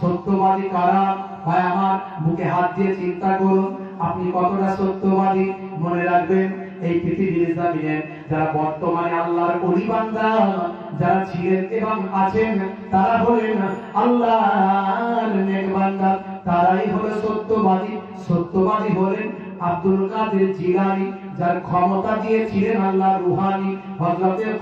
সত্যবাদী কারা? ভাই, আমার বুকে হাত দিয়ে চিন্তা করুন। আপনি কতটা সত্যবাদী? মনে রাখবেন, এই পৃথিবীর জামিনে যারা বর্তমানে আল্লাহর অলিবান্দা, যারা ছিলেন এবং আছেন, তারা হলেন আল্লাহর নেকবান্দা। তারাই হলো সত্যবাদী। সত্যবাদী হলেন আব্দুল কাদের জিলানি, যার ক্ষমতা দিয়েছিলেন আল্লাহ রুহানি।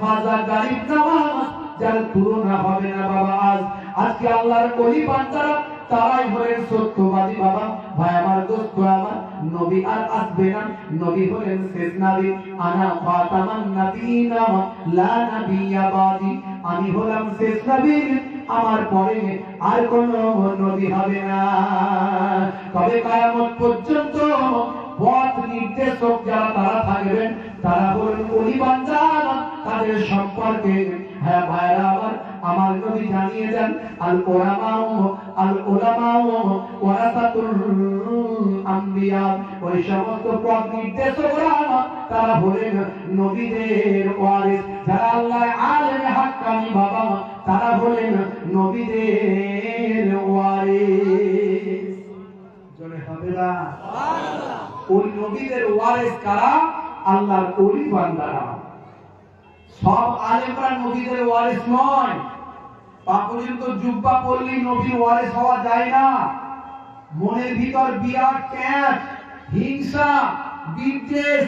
খাজা গরিব নওয়াজ, যার তুলনা হবে না বাবা আজ। আজকে আল্লাহর কলি বান্দারা, তারাই হলেন সত্যবাদী বাবা। ভাই, আমার দোস্ত, আমার নবী আর আসবে না। নবী হলেন শেষ নবী আনা ফাতামান নবীনা লা নবিয়া বাদি। আমি হলাম শেষ নবী আমার পরে আর কোন নবী হবে না। তবে কায়ামত পর্যন্ত পথ নির্দেশক যারা, তারা থাকবেন। তারা হলেন ওলি বান্দা তাদের সম্পর্কে হ্যাঁ ভাইরা আমার আমার নবী জানিয়ে দেন আল ওলামাও আল ওলামাও ওয়ারাসাতুল আম্বিয়া ওই সমস্ত পথ নির্দেশকরা তারা হলেন নবীদের ওয়ারিস যারা আল্লাহ আলেমে হাক্কানি বাবা তারা হলেন নবীদের ওয়ারিস। জনে হবে না? ওই নবীদের ওয়ারিস কারা? আল্লাহর ওলি বান্দারা। সব আলেমরা নবীদের ওয়ারিস নয়। জুব্বা পড়লেই নবীর ওয়ারিস হওয়া যায় না। মনের ভিতর বিরাট হিংসা, বিদ্বেষ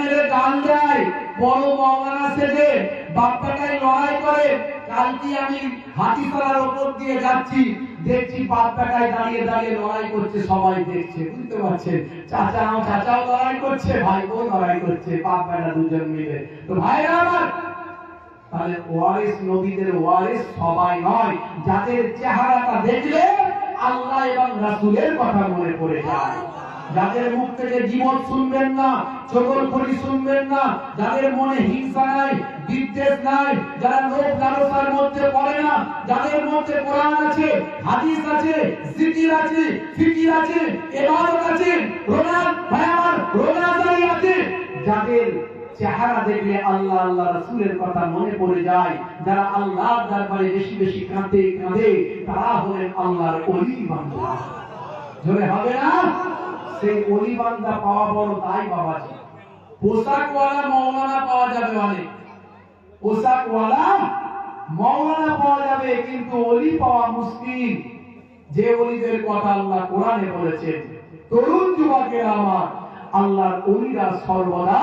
মেরে গান বড় সেজে লড়াই করে। কালকে আমি হাতিপাড়ার ওপর দিয়ে যাচ্ছি, দেখছি বাপ্পাটাই দাঁড়িয়ে দাঁড়িয়ে লড়াই করছে, সবাই দেখছে, বুঝতে পারছেন? চাচাও চাচাও লড়াই করছে ভাই বোন লড়াই করছে, বাপ্পাটা দুজন মিলে। তো ভাইরা আমার তাহলে ওয়ারিস নবীদের ওয়ারিস সবাই নয়। যাদের চেহারাটা দেখলে আল্লাহ এবং রাসূলের কথা মনে পড়ে যায়। যাদের মুখ থেকে জীবন শুনবেন না চকল করি শুনবেন না, যাদের মনে হিংসা নাই, বিদ্বেষ নাই, যারা লোভ লালসার মধ্যে পড়ে না, যাদের মধ্যে কোরআন আছে, হাদিস আছে, জিকির আছে, ফিকির আছে ইবাদত আছে, রোজা চেহারা দেখলে আল্লাহ আল্লাহ রাসূলের কথা মনে পড়ে যায়। যারা আল্লাহর দরবারে বেশি বেশি কাঁদে কাঁদে, তারা হলেন আল্লাহর ওলি বান্দা। জোরে হবে না? সেই ওলি বান্দা পাওয়া বড় তাই বাবাজি। পোশাকওয়ালা মৌলানা পাওয়া যাবে অনেক। পোশাকওয়ালা মৌলানা পাওয়া যাবে, কিন্তু ওলি পাওয়া মুশকিল। যে ওলিদের কথা আল্লাহ কোরআনে বলেছেন, তরুণ যুবকের আমার, আল্লাহর ওলিরা সর্বদা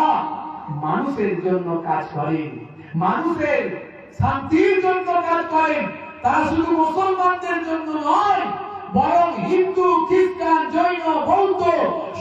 মানুষের জন্য কাজ করেন। মানুষের শান্তির জন্য কাজ করেন। তারা শুধু মুসলমানদের জন্য নয় বরং হিন্দু, খ্রিস্টান, জৈন, বৌদ্ধ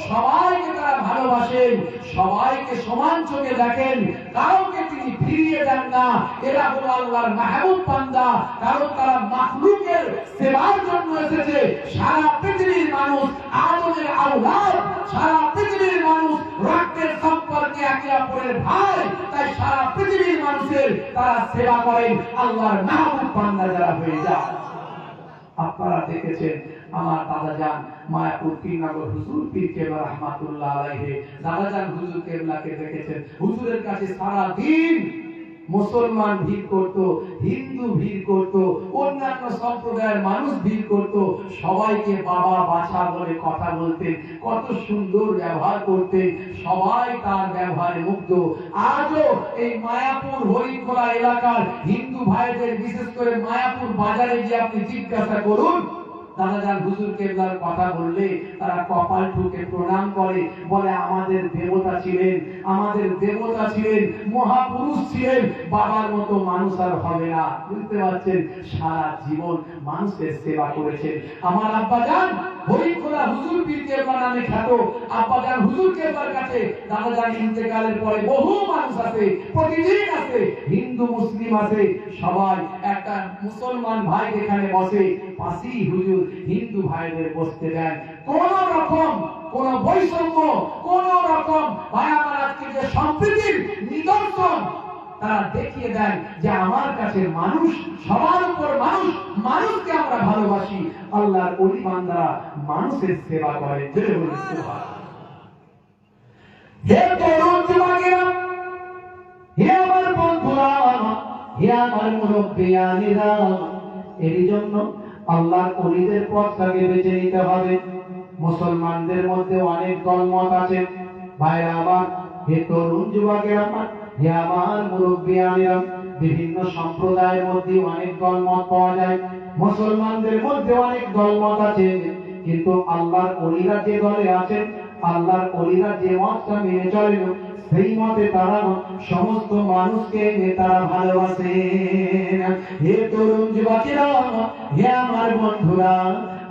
সবাইকে তারা ভালোবাসেন, সবাইকে সমান চোখে দেখেন। কাউকে তিনি ফিরিয়ে দেন না। এরা হলো আল্লাহর মাহবুব বান্দা। কারণ তারা মাখলুকের সেবার জন্য এসেছে। সারা পৃথিবীর মানুষ আদমের আওলাদ, সারা পৃথিবীর মানুষ রক্তের সম্পর্কে একে অপরের ভাই। তাই সারা পৃথিবীর মানুষের তারা সেবা করেন আল্লাহর মাহবুব বান্দা যারা হয়ে যায়। আপনারা দেখেছেন আমার দাদা যান মায়াপুর পীরনগর হুজুর পীর কেবলা রহমাতুল্লাহ আলাইহি। দাদা যান হুজুর কেবলাকে দেখেছেন। হুজুরের কাছে সারা দিন মুসলমান ভিড় করত, হিন্দু ভিড় করত, অন্যান্য সম্প্রদায়ের মানুষ ভিড় করত, সবাইকে বাবা বাছা বলে কথা বলতেন, কত সুন্দর ব্যবহার করতেন, সবাই তার ব্যবহারে মুগ্ধ। আজও এই মায়াপুর হরিখোলা এলাকার হিন্দু ভাইদের, বিশেষ করে মায়াপুর বাজারে গিয়ে আপনি জিজ্ঞাসা করুন দাদা যার হুজুর কেবলার কথা বললে, তারা কপাল ঠুকে প্রণাম করে, বলে আমাদের দেবতা ছিলেন, আমাদের দেবতা ছিলেন, মহাপুরুষ ছিলেন, বাবার মতো মানুষ আর হবে না। বুঝতে পারছেন? সারা জীবন মানুষের সেবা করেছেন। আমার আব্বা যান হরিখোলা হুজুর পীর নামে খ্যাত আব্বা যান হুজুর কেবলার কাছে দাদা যান ইন্তেকালের পরে বহু মানুষ আছে, প্রতিদিন আছে, হিন্দু, মুসলিম আছে, সবাই একটা মুসলমান ভাই এখানে বসে পাশেই হুজুর হিন্দু ভাইদের বসতে দেন। কোন রকম কোন বৈষম্য, কোন রকম ভাই আমার আজকে যে সম্প্রীতির নিদর্শন তারা দেখিয়ে দেন যে আমার কাছে মানুষ, সবার উপর মানুষ, মানুষকে ভালোবাসি, আল্লাহর বান্দারা মানুষের সেবা করে। জন্য আল্লাহর নিতে হবে। মুসলমানদের মধ্যে অনেক দলমত আছে। ভাইরা আমার, হে তরুণ যুবকেরা আমার হে আমার মুরব্বিয়ানেরা বিভিন্ন সম্প্রদায়ের মধ্যে অনেক দলমত পাওয়া যায়। মুসলমানদের মধ্যে অনেক দলমত আছে, কিন্তু আল্লাহর অলিরা যে দলে আছেন, আল্লাহর অলিরা যে মতটা মেনে চলেন, সেই মতে তারা সমস্ত মানুষকে তারা ভালোবাসে। হে তরুণ যুবকেরা, হে আমার বন্ধুরা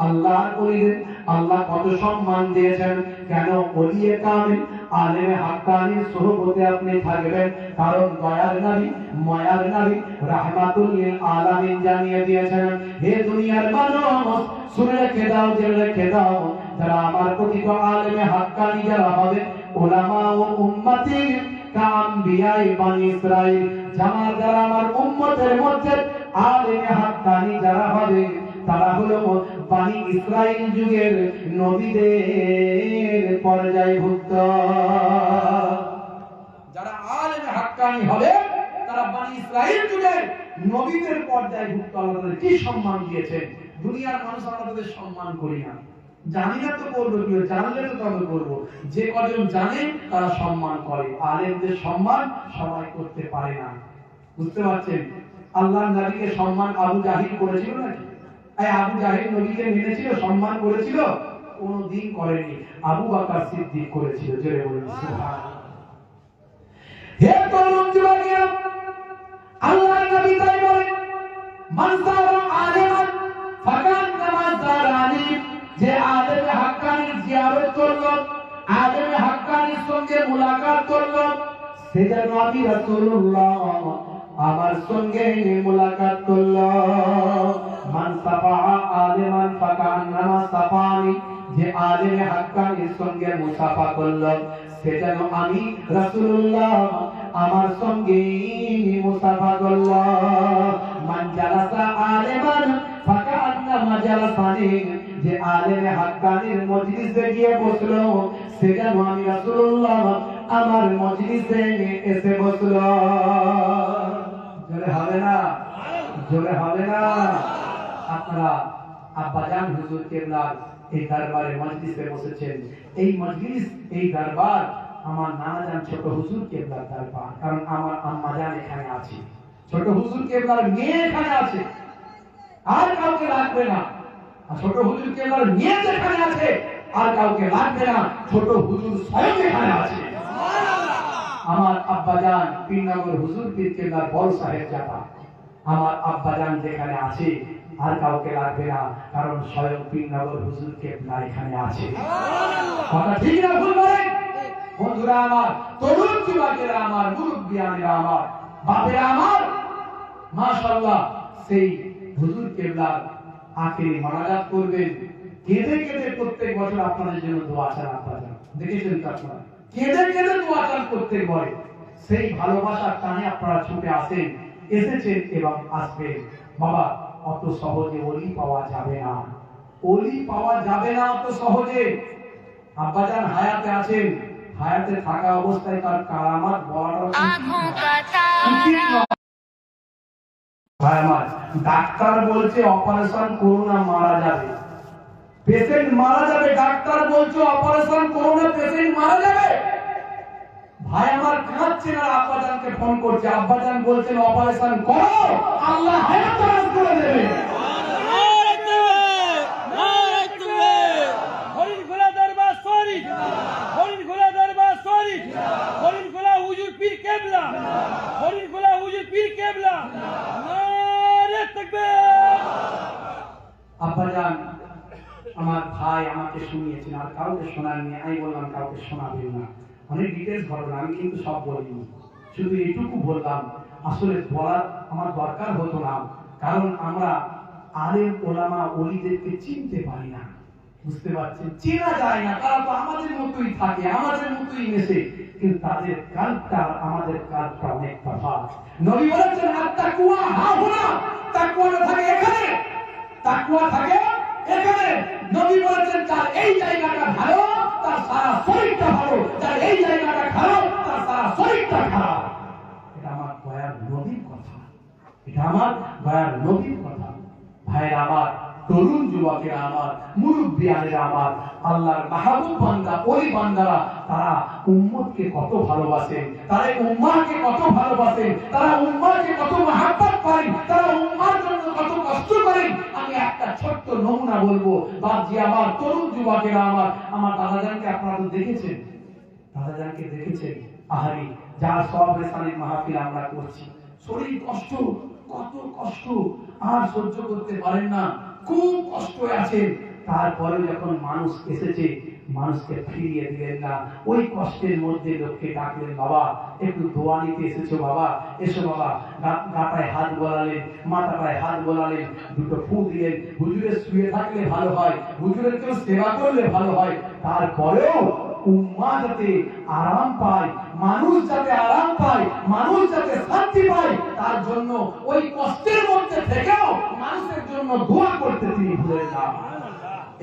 আল্লাহ অলিদের, আল্লাহ কত সম্মান দিয়েছেন। কেন অলিয়ে কামিল? আলেমে হাক্কানির সোহবতে আপনি থাকবেন। কারণ দয়ার নবী, ময়ার নবী রাহমাতুল লিল আলামিন জানিয়ে দিয়েছেন, হে দুনিয়ার মানুষ, শুনে রেখে দাও, জেনে রেখে দাও, যারা আমার প্রকৃত আলেমে হাক্কানি যারা হবে ওলামা ও উম্মতি কাম্বিয়াই বানি ইসরাইল যারা যারা আমার উম্মতের মধ্যে আলেমে হাক্কানি যারা হবে, তারা হলো বানি ইসরাইল যুগের নবীদের পর্যায়ভুক্ত যারা আলেমে হাক্কানি হবে, তারা বানি ইসরাইল যুগের নবীদের পর্যায়ভুক্ত আল্লাহ কি সম্মান দিয়েছেন? দুনিয়ার মানুষ আমরা তাদের সম্মান করি না। জানি না তো করব কি, জানলে তো তবে করব? যে কজন জানে, তারা সম্মান করে। আলেমদের সম্মান সবাই করতে পারে না। বুঝতে পারছেন? আল্লাহ নবীকে সম্মান আবু জাহিল করেছিল নাকি? সম্মান করেছিল কোনদিন করেনি। আবু বাকার সিদ্দিক করেছিল জোরে আমার সঙ্গে মুলাকাত করল। মান সাফা আলিমান ফাকান নামা সাফানি যে আলেমে হাক্কানির সঙ্গে মুসাফা করল। সে যেন আমি রাসূলুল্লাহ আমার সঙ্গে মুসাফা করল। মান জালাসা আলেমান ফাকান্নামা জালাসানি যে আলেমে হাক্কানির মজলিসে গিয়ে বসল। সে যেন আমি রাসূলুল্লাহ আমার মজলিসে এসে বসল। জোরে হবে না? জোরে হবে না? আপনারা আব্বাজান হুজুর কেবলার এই দরবারে মজলিসে বসেছেন। এই মজলিস, এই দরবার আমার নানা জান ছোট হুজুর কেবলার দরবার, কারণ আমার আম্মা জান এখানে আছে। ছোট হুজুর কেবলার মেয়ে এখানে আছে। আর কাউকে লাগবে না। আর ছোট হুজুর কেবলার মেয়ে যেখানে আছে। আর কাউকে লাগবে না। ছোট হুজুর স্বয়ং এখানে আছে। আমার আব্বাজান পীরনগর হুজুর পীর কেবলার বড় সাহেব জাতা আমার আব্বাজান যেখানে আছে আর কাউকে লাগবে না, কারণ স্বয়ং পীরনগর হুজুর কেবলা এখানে আছে। কথা ঠিক না ভুল বলেন বন্ধুরা আমার, তরুণ যুবকেরা আমার মুরব্বিয়ানেরা আমার বাপেরা আমার, মাশাআল্লাহ, সেই হুজুর কেবলার আখেরি মানাজাত করবেন। কেঁদে কেঁদে প্রত্যেক বছর আপনাদের জন্য দোয়া চান আপনারা দেখেছেন তো আপনারা? কেঁদে কেঁদে দোয়া চান প্রত্যেক বছর সেই ভালোবাসার টানে আপনারা ছুটে আসেন, এসেছেন এবং আসবেন। বাবা অত সহজে অলি পাওয়া যাবে না। অলি পাওয়া যাবে না অত সহজে। আব্বাজান হায়াতে আছেন হায়াতে থাকা অবস্থায় তার কারামাত বলার ডাক্তার বলছে অপারেশন করোনা মারা যাবে। পেশেন্ট মারা যাবে ডাক্তার বলছে অপারেশন করোনা পেশেন্ট মারা যাবে। ভাই আমার কাঁদছেন আর আব্বাজানকে ফোন করছে। আব্বাজান বলছেন, অপারেশন করো, আল্লাহ করে দেবে। আমার ভাই আমাকে শুনিয়েছেন, আর কাউকে শোনাননি। আমি বললাম, কাউকে শোনাবেন না। অনেক ডিটেলস ঘটনা আমি কিন্তু সব বলিনি শুধু এইটুকু বললাম, আসলে বলার আমার দরকার হতো না, কারণ আমরা আলেম, ওলামা অলিদেরকে চিনতে পারি না। বুঝতে পারছেন? চেনা যায় না, তারা তো আমাদের মতোই থাকে, আমাদের মতোই মেশে, কিন্তু তাদের আর আমাদের কালটা অনেক তফাৎ নবী বলেছেন আর তাকুয়া হা হুনা, তাকুয়া থাকে এখানে, তাকুয়া থাকে এখানে। নবী বলেছেন, তার এই জায়গাটা ভালো, তার সারা শরীরটা ভালো তার এই জায়গাটা খারাপ তার সারা শরীরটা খারাপ এটা আমার দয়ার নবীর কথা এটা আমার দয়ার নবীর কথা। ভাইয়ের আমার, তরুণ যুবকেরা আমার, মুরব্বিয়ানেরা আমার, আল্লাহর মাহবুব বান্দা ওই বান্দারা, তারা উম্মতকে কত ভালোবাসেন তারা উম্মাহকে কত ভালোবাসেন তারা উম্মাহকে কত মহাব্বত করেন তারা উম্মার জন্য কত কষ্ট করেন আমি একটা ছোট্ট নমুনা বলব বাজি আমার, তরুণ যুবকেরা আমার আমার দাদাজানকে আপনারা তো দেখেছেন? দাদাজানকে দেখেছেন? আহারি, যার সব রেসানির মাহফিল আমরা করছি। শরীর কষ্ট কত কষ্ট আর সহ্য করতে পারেন না। খুব কষ্ট আছেন তারপরে যখন মানুষ এসেছে, মানুষকে ফিরিয়ে দিলেন না। ওই কষ্টের মধ্যে লোককে ডাকলেন, বাবা, একটু দোয়া নিতে এসেছ বাবা। এসো বাবা। গাটায় হাত বলালেন মাথাটায় হাত বলালেন দুটো ফু দিলেন। হুজুরের শুয়ে থাকলে ভালো হয়, হুজুরের কেউ সেবা করলে ভালো হয়। তারপরেও উম্মা যাতে আরাম পায়, মানুষ যাতে আরাম পায়, মানুষ যাতে শান্তি পায়, তার জন্য ওই কষ্টের মধ্যে থেকেও মানুষের জন্য দোয়া করতে তিনি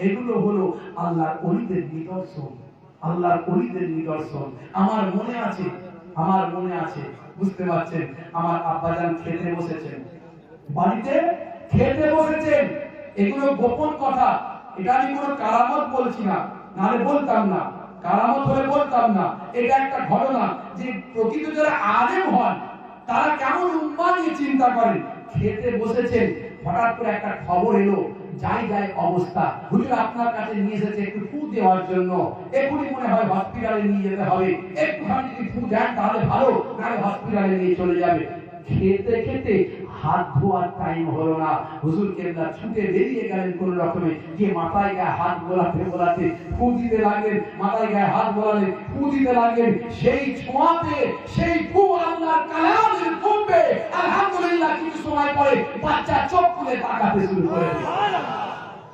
এগুলো হলো আল্লাহর অলিদের নিদর্শন, আল্লাহর অলিদের নিদর্শন। আমার মনে আছে, আমার মনে আছে, বুঝতে পারছেন, আমার আব্বাজান খেতে বসেছেন। বাড়িতে খেতে বসেছেন, এগুলো গোপন কথা, এটা আমি কোনো কারামত বলছি না, নাহলে বলতাম না। কারামত হলে বলতাম না। এটা একটা ঘটনা যে প্রকৃত যারা আলেম হন, তারা কেমন উম্মা নিয়ে চিন্তা করেন? খেতে বসেছেন, হঠাৎ করে একটা খবর এলো যাই যাই অবস্থা। হুজুর আপনার কাছে নিয়ে এসেছে একটু ফু দেওয়ার জন্য। এখনই মনে হয় হসপিটালে নিয়ে যেতে হবে। একটুখানি যদি ফু দেন তাহলে ভালো, নাহলে হসপিটালে নিয়ে চলে যাবে। খেতে খেতে হাত ধোয়ার টাইম হলো না। হুজুর কেবলা ছুটে বেরিয়ে গেলেন কোন রকমে। গিয়ে মাথায় গায়ে হাত বোলাতে বোলাতে দিতে লাগলেন। মাথায় গায়ে হাত বোলালেন দিতে লাগলেন। সেই ছোঁয়াতে, সেই ফু আল্লাহর কালামের ফুটবে আলহামদুলিল্লাহ কিছু সময় পরে বাচ্চা চোখ খুলে তাকাতে শুরু করে।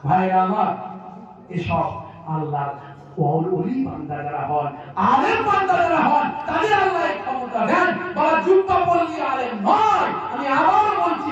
ভাইরা আমার, এসব আল্লাহ অলি বান্দা যারা হন, আলেম বান্দা হন, তাদের আল্লাহ ক্ষমতা দেন বা আলেম নয়। আমি আবার বলছি